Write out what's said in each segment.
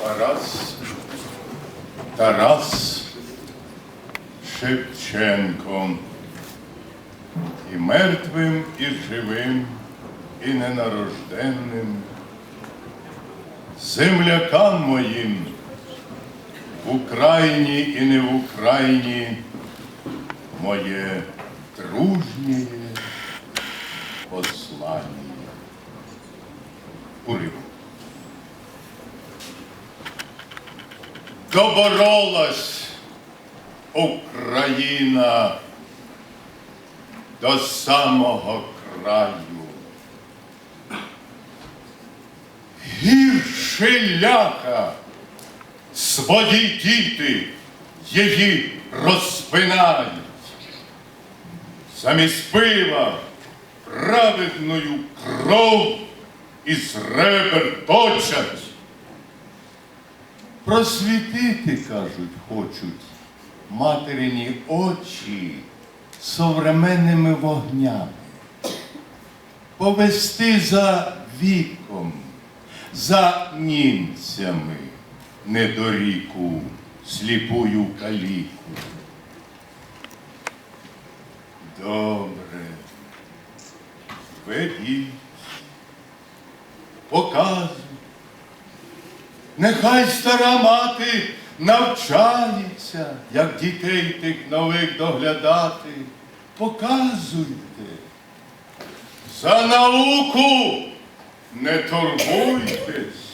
Тарас, Тарас Шевченко. І мертвим, і живим, і ненарожденним. Землякам моїм в Україні і не в Україні моє дружнє послання. Уривок. Доборолась Україна до самого краю. Гірше ляха свої діти її розпинають. Замість пива праведною кров із ребер точать. Просвітити, кажуть, хочуть материні очі современними вогнями, повести за віком, за німцями недоріку, сліпую каліку. Добре, ведіть, показуй. Нехай стара мати навчається, як дітей тих нових доглядати. Показуйте. За науку не турбуйтесь,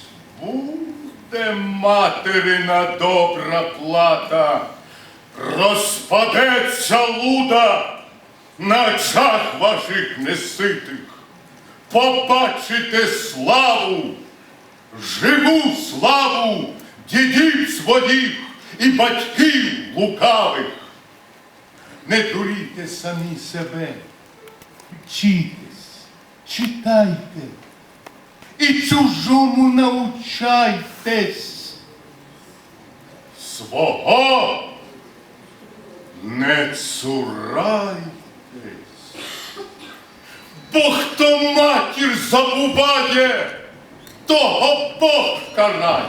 буде материна добра плата, розпадеться луда на очах ваших неситих. Побачите славу живу славу дідів своїх і батьків лукавих. Не дурійте самі себе, вчітесь, читайте і чужому научайтесь. Свого не цурайтесь. Бо хто матір забуває, того Бог карає,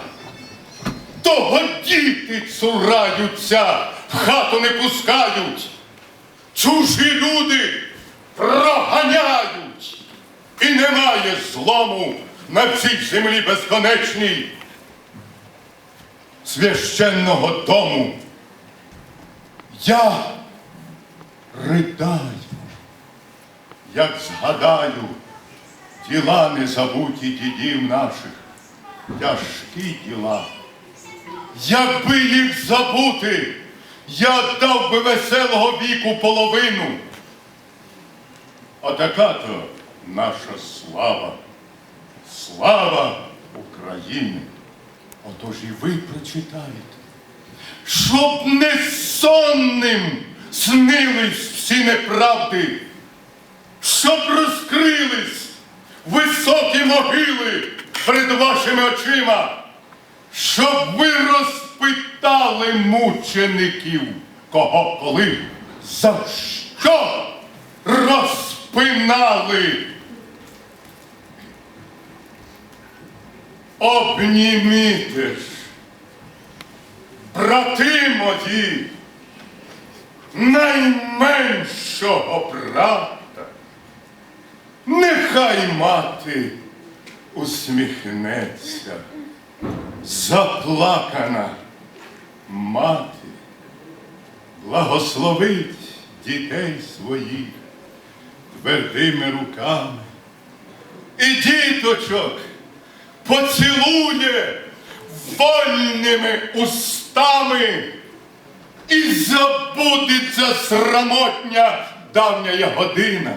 того діти цураються, в хату не пускають, чужі люди проганяють, і немає злому на цій землі безконечній священного дому. Я ридаю, як згадаю діла незабуті дідів наших, тяжкі діла. Якби їх забути, я дав би веселого віку половину. А така то наша слава, слава України. Отож і ви прочитаєте, щоб не сонним снились всі неправди, щоб розкрились високі могили перед вашими очима, щоб ви розпитали мучеників, кого коли, за що розпинали. Обніміте ж, брати мої, найменшого брата. Нехай мати усміхнеться, заплакана мати, благословить дітей своїх твердими руками. І діточок поцілує вольними устами. І забудеться срамотня давня година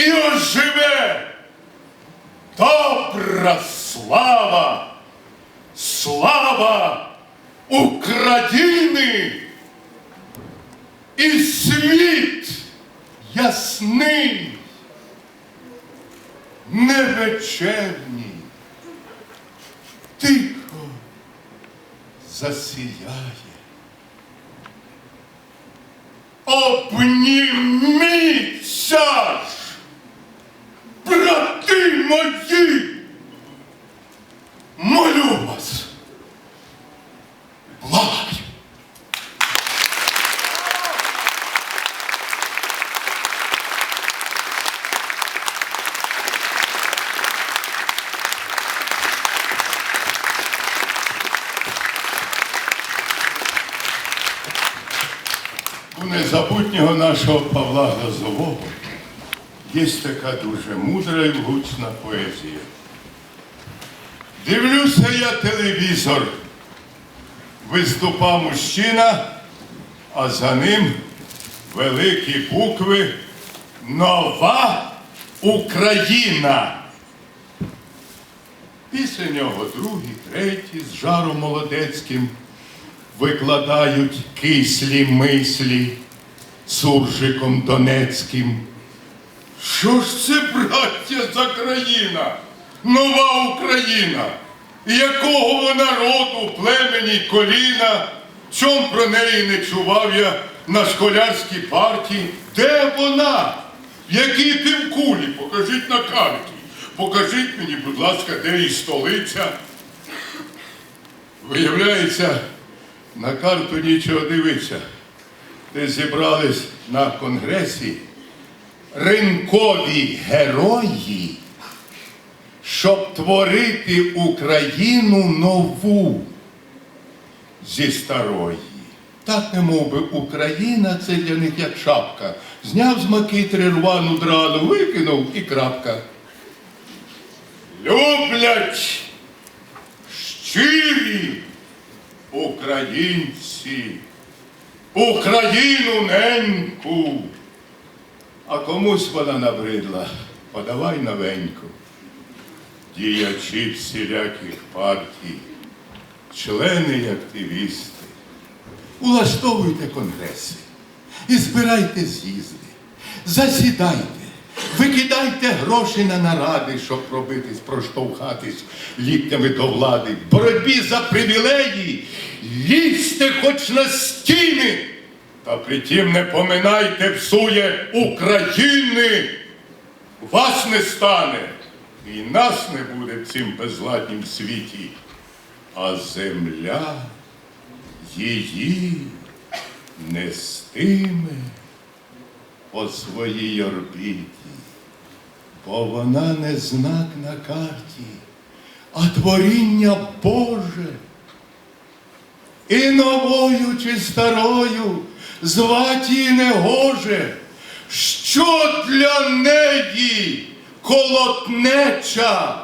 і оживе добра слава, слава України і світ ясний, не вечерній, тихо засіяє. Обніміться мої! Молю вас! Благаю! Незабутнього нашого Павла Глазового є така дуже мудра і влучна поезія. Дивлюся я телевізор. Виступав мужчина, а за ним великі букви Нова Україна. Після нього другий, третій з жаром молодецьким викладають кислі мислі суржиком донецьким. Що ж це, браття, за країна? Нова Україна? Якого вона роду, племені, коліна? Чом про неї не чував я на школярській партії? Де вона? В якій півкулі? Покажіть на карті. Покажіть мені, будь ласка, де її столиця. Виявляється, на карту нічого дивитися. Де зібрались на конгресі ринкові герої, щоб творити Україну нову зі старої. Так не мов би Україна це для них як шапка. Зняв з макітри рвану драну, викинув і крапка. Люблять щирі українці, Україну неньку. А комусь вона набридла, подавай новеньку. Діячі всіляких партій, члени і активісти, улаштовуйте конгреси і збирайте з'їзди, засідайте, викидайте гроші на наради, щоб пробитись, проштовхатись ліктями до влади, боротьбі за привілеї, лізьте хоч на стіни. Та притім не поминайте, псує України. Вас не стане, і нас не буде в цім безладнім світі, а земля її нестиме по своїй орбіті, бо вона не знак на карті, а творіння Боже. І новою чи старою звать її не гоже, що для неї колотнеча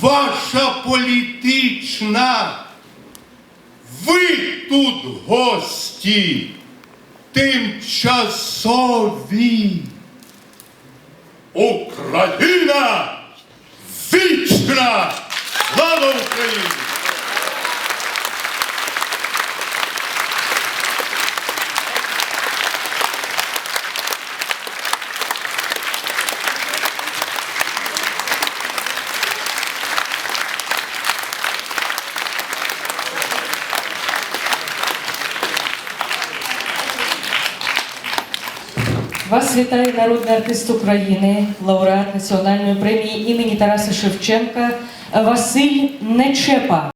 ваша політична. Ви тут гості тимчасові. Україна вічна! Слава Україні! Вас вітає народний артист України, лауреат національної премії імені Тараса Шевченка Василь Нечепа.